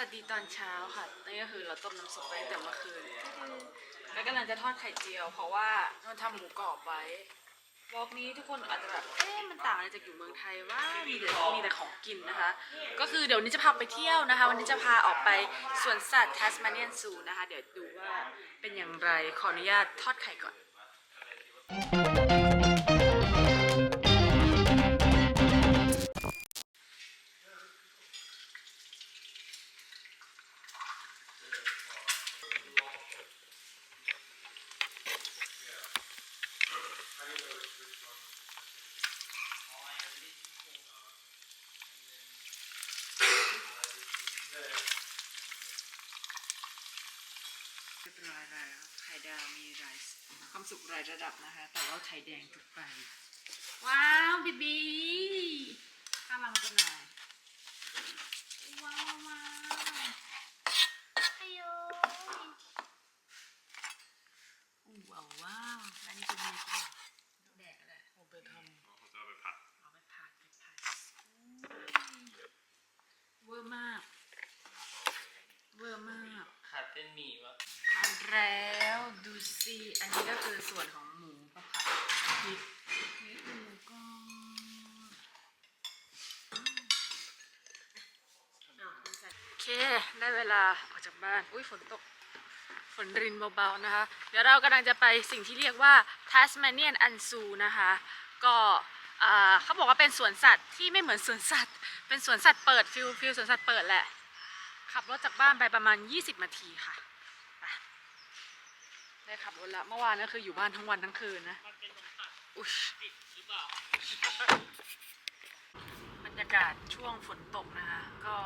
วัสดีตอนเช้าค่ะนี่ก็คือเราต้มน้ำซุปไปตั้งแต่เมื่อคืนแล้วกำลังจะทอดไข่เจียว เพราะว่าเราทำหมูกรอบไว้วอกนี้ทุกคนอาจจะแบบเอ๊ะมันต่างอะไรจากอยู่เมืองไทยว่ามีแต่มีแต่ของกินนะคะ ก็คือเดี๋ยวนี้จะพาไปเที่ยวนะคะ วันนี้จะพาออกไปสวนสัตว์ Tasmanian Zoo นะคะ เดี๋ยวดูว่าเป็นอย่างไรขออนุญาตทอดไข่ก่อน สุขรายระดับนะคะ แต่ว่าไข่แดงทุกไปว้าวบีบีข้ามมามาตัวหน่อยว้าวว้าวฮัลโหลว้าวว้าวแล้วนี่เป็นยังไงแดกอะไรเอาไปทำ เขาจะเอาไปผัด เอาไปผัดไปผัดเวอร์มาก เวอร์มาก ผัดเป็นหมี่วะ ทานแล้ว อันนี้ก็คือส่วนของหมูกับผัดพริกนี่คือหมูกรอบโอเค ได้เวลาออกจากบ้าน อุ้ยฝนตก ฝนรินเบาๆนะคะ เดี๋ยวเรากำลังจะไปสิ่งที่เรียกว่า Tasmanian a n Zoo นะคะ ก็เขาบอกว่าเป็นสวนสัตว์ที่ไม่เหมือนสวนสัตว์ เป็นสวนสัตว์เปิดฟิลฟิลสวนสัตว์เปิดแหละ ขับรถจากบ้านไปประมาณ 20นาทีค่ะ ได้ขับรถละเมื่อวานก็คืออยู่บ้านทั้งวันทั้งคืนนะอุ๊ยบรรยากาศช่วงฝนตกนะคะ ก็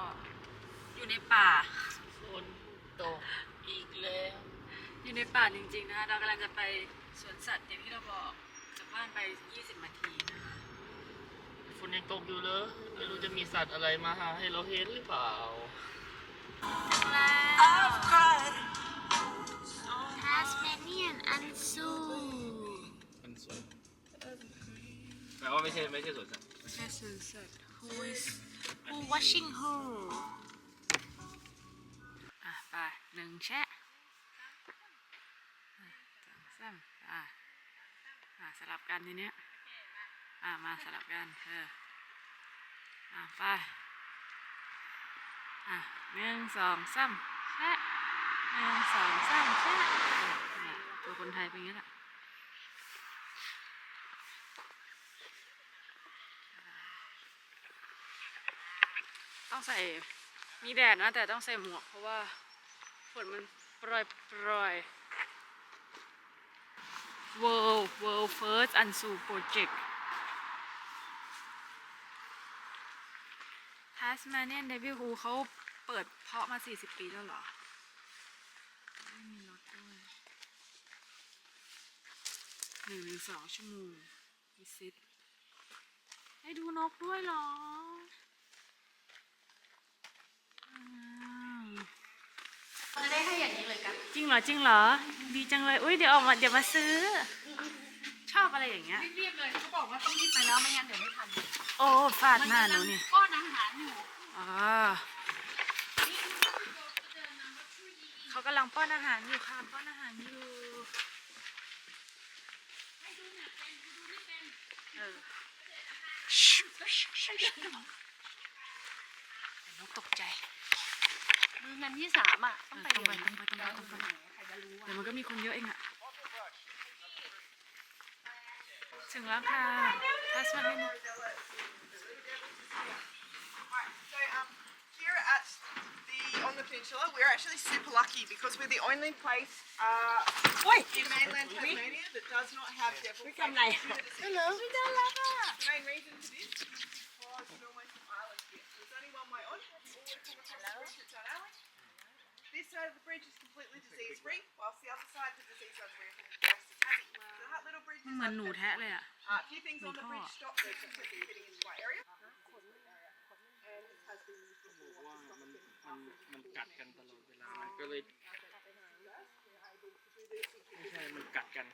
อยู่ในป่า ฝนตกอีกแล้วอยู่ในป่าจริงๆนะคะเรากำลังจะไปสวนสัตว์อย่างที่เราบอกจากบ้านไป 20 นาทีนะคะฝนยังตกอยู่เลยไม่รู้จะมีสัตว์อะไรมาหาให้เราเห็นหรือเปล่าถึ งแล้ว Tasmanian and Zoo มันสวยแปลว่าไม่ใช่ไม่ใช่สวนสัตว์แค่สวนสัตว์ Who is Who watching who อะไปหนึ่งแชะอะสองสามอะอะสลับกันทีเนี้ยอะมาสลับกันเอออะไปอะหนึ่งสองสามแชะ หนึ่งสองสามแชะเนี่ยตัวคนไทยเป็นอย่างนี้แหละต้องใส่มีแดดนะ แต่ต้องใส่หมวก เพราะว่าฝนมันโปรยโปรย World World First Ansu Project Tasmanian Devil Who เขาเปิดเพาะมา 40 ปีแล้วเหรอ ไม่มีรถด้วย หนึ่งถึงสองชั่วโมงวิซิตให้ดูนกด้วยเหรอจะได้ให้อย่างนี้เลยกันจริงเหรอจริงเหรอ ดีจังเลยอุ้ยเดี๋ยวออกมาเดี๋ยวมาซื้อ ชอบอะไรอย่างเงี้ยรีบๆเลยเขาบอกว่าต้องรีบไปแล้วไม่งั้นเดี๋ยวไม่ทันโอ้ฟาดหน้าหนูนี่ป้อนอาหารอยู่อ๋อเขากำลังป้อนอาหารอยู่ค่ะป้อนอาหารอยู่เออเดี๋ยว นกตกใจมือเงินที่สามอะต้องไปเออต้องไปเดี๋ยวต้องไปต้องไปตรงไปเดี๋ยวอ่มันก็มีคนเยอะเองอะ ถึงแล้วค่ะทัสมาเน peninsula, we're actually super lucky because we're the only place uh, in mainland Tasmania that does not have devil face due to the sea. Hello. The main reason for this is because it's almost an island here. So there's only one way on. You always come across the bridge at Dun Alley. This side of the bridge is completely disease free, whilst the other side the disease runs rampant in the rest of Tassie. So that little bridge มัน is เหมือน like หนู that. แทะเลยอะ Uh, a few things on the Good bridge heart. stop the completely fitting into our area. And it has been used บอ ก before. ว่ามันมันมันกัดกันตลอดเวลามันก็เลยไม่ใช่มันกัดกัน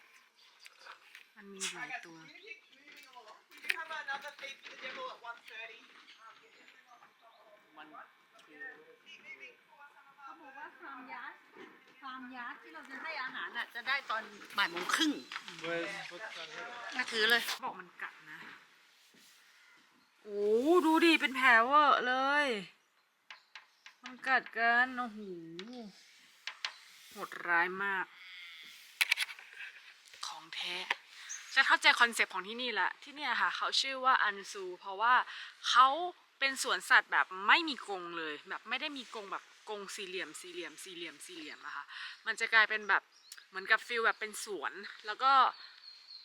มันมีหลาย Okay, ตัว so we're gonna keep moving along. We do have another feed for the devil at 1.30. Um, มันคือ keep moving. ยักษ์ที่เราจะให้อาหารอะจะได้ตอนบ่ายโมงครึ่งมาถือเลย บอกมันกัดนะ โอ้ดูดิ เป็นแผลเวอะเลย มันกัดกันโอ้โหโหดร้ายมาก ของแท้ จะเข้าใจคอนเซปต์ของที่นี่แหละที่เนี่ยค่ะ เขาชื่อว่าอันซู เพราะว่าเขาเป็นสวนสัตว์แบบไม่มีกรงเลย แบบไม่ได้มีกรงแบบกรงสี่เหลี่ยมสี่เหลี่ยมสี่เหลี่ยมสี่เหลี่ยมอะค่ะ มันจะกลายเป็นแบบเหมือนกับฟิลแบบเป็นสวน แล้วก็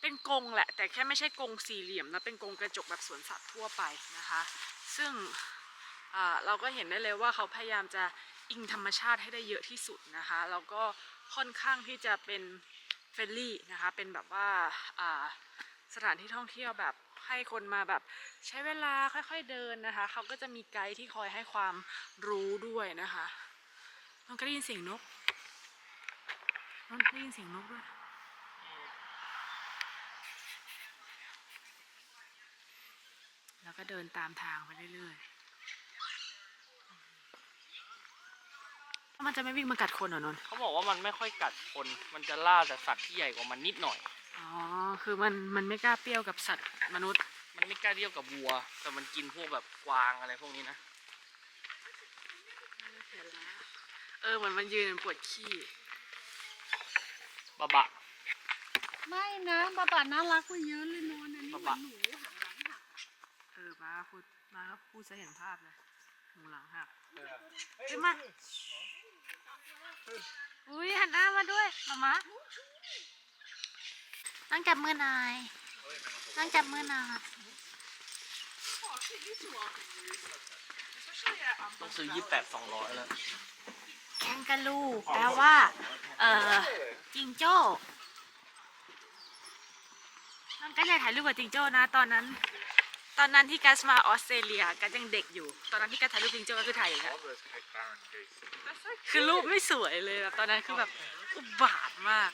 เป็นกรงแหละ แต่แค่ไม่ใช่กรงสี่เหลี่ยมนะเป็นกรงกระจกแบบสวนสัตว์ทั่วไปนะคะ ซึ่ง เราก็เห็นได้เลยว่าเขาพยายามจะอิงธรรมชาติให้ได้เยอะที่สุดนะคะแล้วก็ค่อนข้างที่จะเป็นเฟรนลี่นะคะเป็นแบบว่าสถานที่ท่องเที่ยวแบบให้คนมาแบบใช้เวลาค่อยๆเดินนะคะ เขาก็จะมีไกด์ที่คอยให้ความรู้ด้วยนะคะน้องก็ได้ยินเสียงนกน้องได้ยินเสียงนกด้วยแล้วก็เดินตามทางไปเรื่อยๆ มันจะไม่วิ่งมากัดคนเหรอนนท์เขาบอกว่ามันไม่ค่อยกัดคน มันจะล่าแต่สัตว์ที่ใหญ่กว่ามันนิดหน่อย อ๋อ คือมันมันไม่กล้าเปรี้ยวกับสัตว์มนุษย์ มันไม่กล้าเทียบกับวัว แต่มันกินพวกแบบกวางอะไรพวกนี้นะ เออเหมือนมันยืนปวดขี้บะบะ ไม่นะบาบาน่ารักกว่าเยอะเลยนอนอันนี้เหมืบาอนบะหนูหางหลังหักเออมาพูดมาก็พูดจะเห็นภาพเลยหมูหลังหักเฮ้ยมา อุ้ยหันหน้ามาด้วยมามานั่งจับมือหน่อยนั่งจับมือหน่อยต้องซื้อยี่แปดสองร้อยแล้ว แคนการูแปลว่า เอ่อจิงโจ้น้องกัสอยากถ่ายรูปกับจิงโจ้นะตอนนั้น ตอนนั้นที่กัสมาออสเตรเลียกัสยังเด็กอยู่ ตอนนั้นที่กัสถ่ายรูปจิงโจ้ก็คือถ่ายอย่างเงี้ย คือรูปไม่สวยเลยแบบตอนนั้นคือแบบอุบาทมาก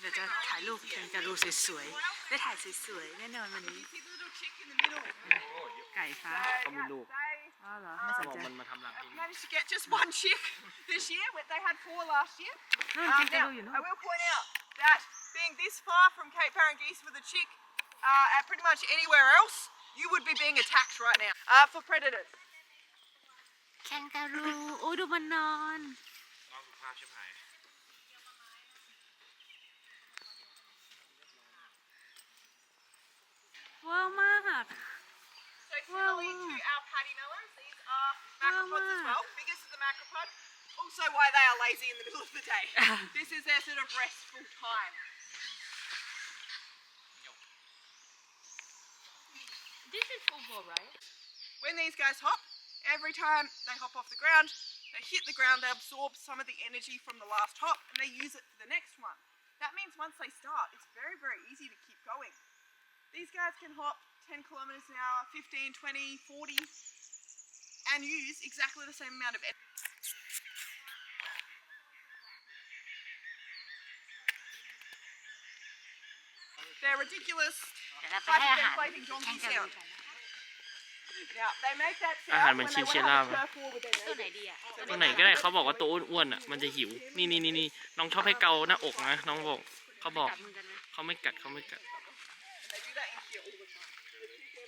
เดี๋ยวจะถ่ายรูปแคนการูสวยๆ ได้ถ่ายสวยๆแน่นอนวันนี้ See the little chick in the middle? ไก่ฟ้าก็มีลูก They อ๋อเหรอ ไม่สเขานบอกใจมันมาทำรังที่นี่ managed to get just one chick this year. but They had four last year. นู่น Um, แคนการู now, อยู่นู่น I will point out that being this far from Cape Parangeese with a chick, uh, at pretty much anywhere else, you would be being attacked right now uh, for predators. แคนการูโอ้ยดูมันนอน ว้าวมาก So similarly to our paddy melons, these are macropods as well. Biggest of the macropod. Also why they are lazy in the middle of the day. this is their sort of restful time. This is football right When these guys hop, every time they hop off the ground, they hit the ground, they absorb some of the energy from the last hop and they use it for the next one. That means once they start, it's very, very easy to keep going. These guys can hop 10 kilometers an hour, 15, 20, 40, and use exactly the same amount of energy. They're ridiculous เดี๋ยวเราไปให้อาหาร hyperventilating แคน donkey การู sound. Now, they make that อาหาร sound เหมือน when they want to chinchilla have a ปะ turf war with their ตัวไหน neighbors. ดีอะตัวไหนก็ได้เขาบอกว่าตัวอ้วนๆอะมันจะหิว นี่นี่นี่นี่น้องชอบให้เกาหน้าอกนะน้องบอกเขาบอกกัดมือกันไหมเขาไม่กัดเขาไม่กัด They do that in here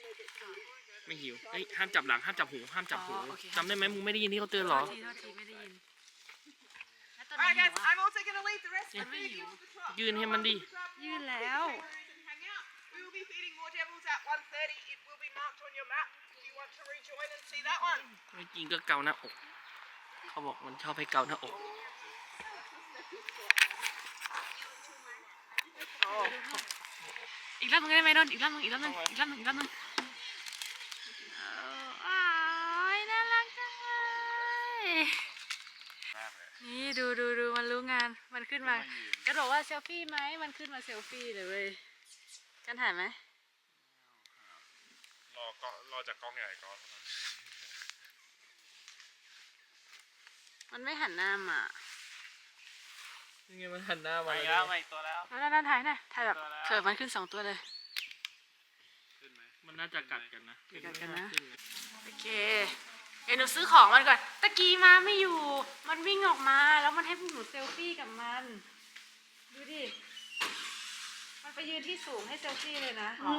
all the time. ไม่หิวเฮ้ยห้ามจับหลังห้ามจับหูห้ามจับหูจำได้ไหมมึงไม่ได้ยินที่เขาเตือนเหรอ โทษทีโทษทีไม่ได้ยินแล้วตัวไหน Alright หิ guys, วอะ I'm also going to leave the rest Yeah. of the video at the top. ยืนให้มันดิ ยืนแล้ว Hang out. We will be feeding more devils at 1.30. It will be marked on your map if you want to rejoin and see that one. ไม่จริงก็เกาหน้าอก เขาบอกมันชอบให้เกาหน้าอก อีกรอบนึงได้ไหมนนท์อีกรอบนึงอีกรอบนึงอีกรอบนึงอีกรอบนึงเอออ้ายน่ารักจังเลยนี่ดูดูดูมันรู้งานมันขึ้นมาก็บอกว่าเซลฟี่ไหมมันขึ้นมาเซลฟี่เลยเว้ยกันถ่ายไหมรอก็ รอจากกล้องใหญ่ก่อนเท่านั้นมันไม่หันหน้ามานี่ไงมันหันหน้ามาไปแล้วไปตัวแล้ว แล้วนั่นถ่ายนะถ่ายแบบตัวแล้วเผื่อมันขึ้นสองตัวเลย ขึ้นไหมมันน่าจะกัดกันนะกัดกันนะ ขึ้โอเค เดี๋ยวหนูซื้อของมันก่อน ตะกี้มาไม่อยู่ มันวิ่งออกมา แล้วมันให้พวกหนูเซลฟี่กับมัน ดูดิ มันไปยืนที่สูงให้เซลฟี่เลยนะ อ๋อ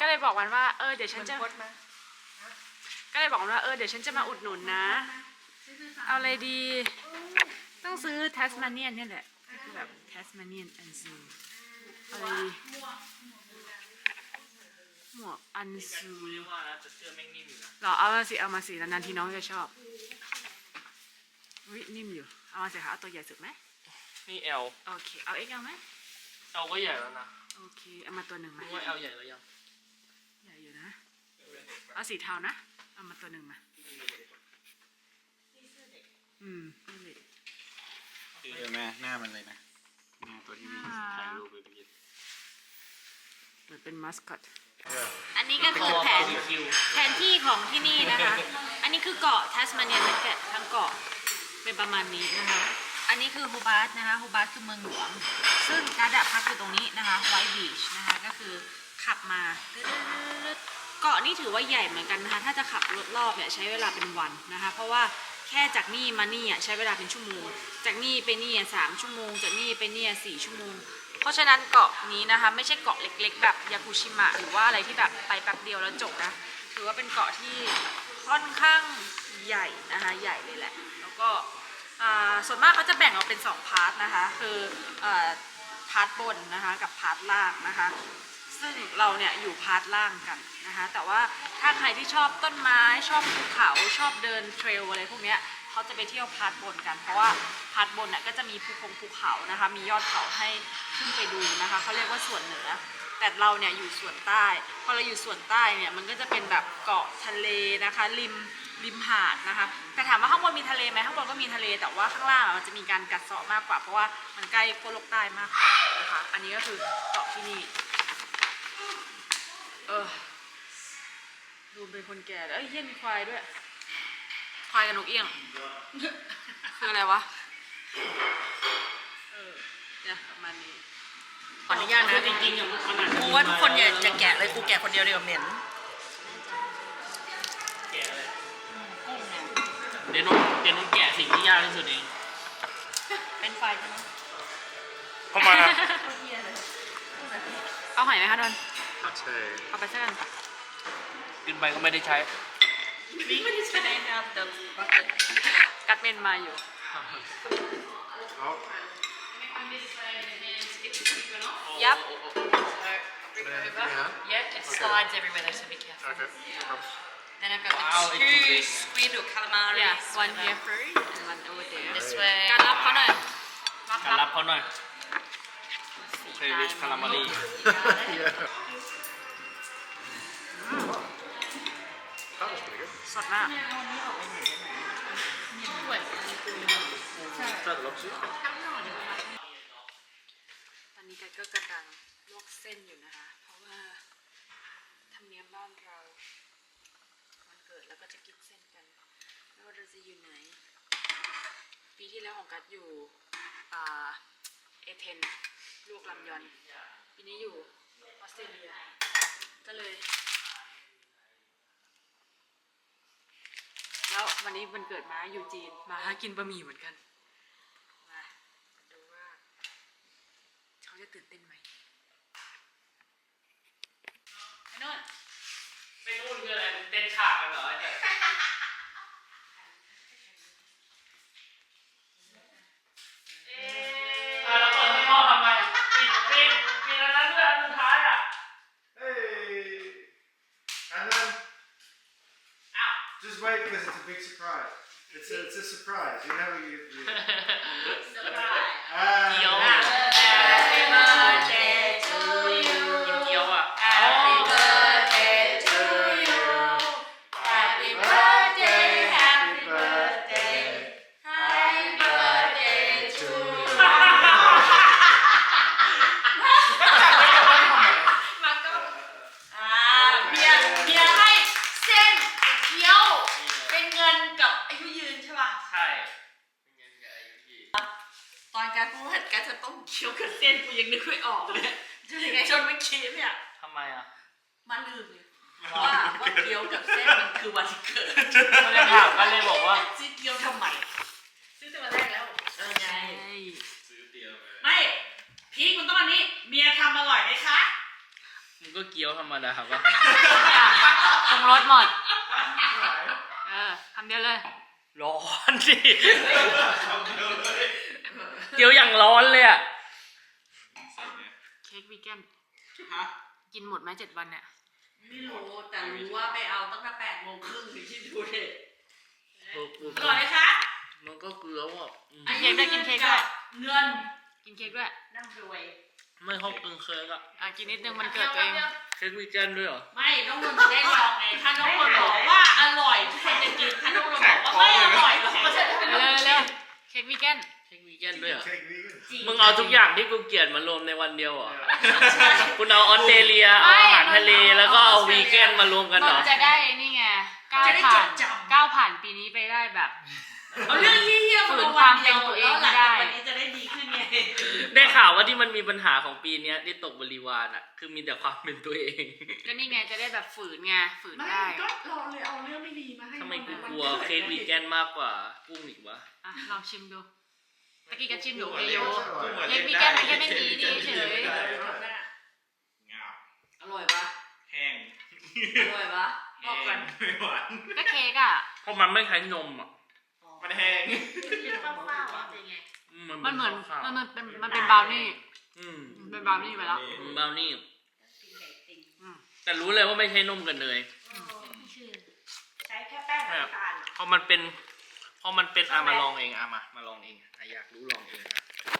ก็เลยบอกมันว่าเออเดี๋ยวฉันจะพดมาก็เลยบอกมันว่าเออเดี๋ยวฉันจะมาอุดหนุนนะ เอาอะไรดี ต้องซื้อทัสมาเนียนเนี่ยแหละคือแบบทัสมาเนียนอันซูอะไรดีหมวกอันซูเรียกว่านะแต่เสื้อแม่งนิ่มอยู่นะหรอเอามาสิเอามาสินานๆทีน้องจะชอบวินิ่มอยู่ เอามาสิคะเอาตัวใหญ่สุดไหมนี่เอลโอเคเอาเอ็กเอาไหม เอลก็ใหญ่แล้วนะโอเคเอามาตัวหนึ่งไหมรู้ว่าเอลใหญ่แล้วยังใหญ่อยู่นะเอาสีเทานะเอามาตัวหนึ่งมาอืมนี่เลยเจอไหมหน้ามันเลยนะหน้าตัวที่มีถ่ายรูปไปเมื่อกี้เหมือนเป็นมัสคอต Yeah. อันนี้ก็คือแผนแผนที่ของที่นี่นะคะ อันนี้คือเกาะทัสมาเนียนเกตทั้งเกาะเป็นประมาณนี้นะคะ อันนี้คือฮูบาร์ตนะคะฮูบาร์ตคือเมืองหลวง ซึ่งการดับพักอยู่ตรงนี้นะคะไวท์บีชนะคะก็คือขับมาเกาะนี่ถือว่าใหญ่เหมือนกันนะคะ ถ้าจะขับรถรอบเนี่ยใช้เวลาเป็นวันนะคะ เพราะว่าแค่จากนี่มานี่อะใช้เวลาเป็นชั่วโมง จากนี่ไปนี่สามชั่วโมง จากนี่ไปนี่สี่ชั่วโมง เพราะฉะนั้นเกาะนี้นะคะ ไม่ใช่เกาะเล็ก ๆ แบบยากุชิมะหรือว่าอะไรที่แบบไปแป๊บเดียวแล้วจบนะ ถือว่าเป็นเกาะที่ค่อนข้างใหญ่นะคะใหญ่เลยแหละ แล้วก็ ส่วนมากเขาจะแบ่งออกเป็นสองพาร์ทนะคะ คืออพาร์ทบนนะคะกับพาร์ทล่างนะคะ ซึ่งเราเนี่ยอยู่พาร์ทล่างกันนะคะ แต่ว่าถ้าใครที่ชอบต้นไม้ชอบภูเขาชอบเดินเทรลอะไรพวกเนี้ยเขาจะไปเที่ยวพาร์ทบนกัน เพราะว่าพาร์ทบนเนี่ยก็จะมีภูคงภูเขานะคะ มียอดเขาให้ขึ้นไปดูนะคะเขาเรียกว่าส่วนเหนือแต่เราเนี่ยอยู่ส่วนใต้ พอเราอยู่ส่วนใต้เนี่ยมันก็จะเป็นแบบเกาะทะเลนะคะริม ริมหาดนะคะ แต่ถามว่าข้างบนมีทะเลไหมข้างบนก็มีทะเล แต่ว่าข้างล่างอะมันจะมีการกัดเซาะมากกว่า เพราะว่ามันใกล้ขั้วโลกใต้มากกว่านะคะ อันนี้ก็คือเกาะที่นี่ เออ ดูเป็นคนแก่แล้วเอ้ยเฮี้ยมีควายด้วย ควายกับนกเอี้ยง คืออะไรวะ เออเนี่ยประมาณนี้ขออนุญาตนะคือจริงๆอะมันอาจจะ กูว่าทุกคนอย่าจะแกะเลยกูแกะคนเดียวเดียวาเหม็น เดี๋ยวนุ่นเดี๋ยวนุ่นแกะสิ่งที่ยากที่สุดเอง เป็นไฟใช่ไหมเข้ามาเอาหอยไหมคะดอนใช่เอาไปสักกันขึ้นไปก็ไม่ได้ใช้ Can I have the bucket กัดเมนมาอยู่ เอายับ Yeah, it slides everywhere though, so be careful. Okay. Then I've got Wow, the it's too two big. squid or calamari. yeah one here first and one over there This way. การรับเขาหน่อยรับการรัรับบเขาหน่อยเซวิชคารามารี That was pretty good. สดมาก That looks it. ตอนนี้แกก็กำลังลวกเส้นอยู่นะคะ เพราะว่าธรรมเนียมบ้านเราวันเวก็จะกินเส้นกันไม่ว่าเราจะอยู่ไหน ปีที่แล้วของกัดอยู่เอเธนลูกลำยอนปีนี้อยู่ออสเตรเลีย ก็เลย แล้ววันนี้วันเกิดมาอยู่จีนมาหากินบะหมี่เหมือนกัน มาดูว่า เขาจะตื่นเต้นไหม Just wait because it's a big surprise. It's a, it's a surprise. You know you. you surprise. Uh, Happy birthday. กับอายุยืนใช่ป่ะ ใช่ตอนการพูดว่าการจะต้มเกี๊ยวกับเส้นกูยังนึกไม่ออกเลยจะยังไงจนเมื่อกี้เนี่ยทำไมอะมาลืมเลยว่าว่าเกี๊ยวกับเส้นมันคือวันเกิดก็เลยถามก็เลยบอกว่าซื้อเกี๊ยวทำไมซื้อแต่วันแรกแล้วเออไงใช่ไม่พีคมันต้องอันนี้เมียทำอร่อยไหมคะมันก็เกี๊ยวธรรมดาครับว่าปรุงรสหมดเออคำเดียวเลย ร้อนดิเกี๊ยวอย่างร้อนเลยอะ เค้กวีแกนฮะกินหมดไหมเจ็ดวันเนี่ยไม่รู้แต่รู้ว่าไปเอาตั้งแต่แปดโมงครึ่งถึงที่ดูเด็อร่อยไหมคะมันก็เกลือว่ะอืมกินเค้กด้วยกินเค้กด้วยเงินกินเค้กด้วยนั่งรวยไม่ชอบกินเค้กอะอะกินนิดนึงมันเกิดตัวเอง เค้กวีแกนด้วยเหรอ ไม่น้องนนท์จะได้ลองไงถ้าน้องนนท์บอกว่าอร่อยทุกคนจะกินถ้าน้องนนท์บอกว่าไม่อร่อยเราก็จะไม่เร็วกินเร็วเค้กวีแกนเค้กวีแกนด้วยเหรอเค้กวีกันจริงมึงเอาทุกอย่างที่กูเกลียดมารวมในวันเดียวเหรอคุณเอาออสเตรเลียเอาอาหารทะเลแล้วก็เอาวีแกนมารวมกันเหรอนจะได้นี่ไงก้าวจะได้ผ่าจนดจำก้าวผ่านปีนี้ไปได้แบบ เอาเรื่องเยี่ยมฝืมานความวันเดียวเป็นตัวเองแล้วหลังไม่ได้จากวันนี้จะได้ดีขึ้นไงได้ข่าวว่าที่มันมีปัญหาของปีเนี้ยที่ตกบริวารอะ คือมีแต่ความเป็นตัวเอง ก็นี่ไงจะได้แบบฝืนไงฝืนไม่ได้ก็เราเลยเอาเรื่องไม่ดีมาให้ทำไมกูนกลัวเค้กวีแกนมากกว่ากุ้งอีกวะอะลองชิมดูตะกี้ก็ชิมอยู่กุ้งเอเลี้โยยงเค้กวีแกนมันแค่ไม่มีนี่เฉยงาอร่อยปะแห้งอร่อยปะบอกก่อนไม่หวานก็เค้กอะเพราะมันไม่ใช้นมอะ มันแห้งกินเปล่าๆอะเป็นไงมันเหมือนข้าวๆมันมันเป็นมันเป็นบราวนี่อืมมันเป็นบราวนี่ไปแล้วมันบราวนี่อืมแต่รู้เลยว่าไม่ใช่นมกับเนยใช้แค่แป้งกับน้ำตาล พอมันเป็น พอมันเป็นอะมาลองเองอะมา มาลองเองอะอยากรู้ลองเองอะ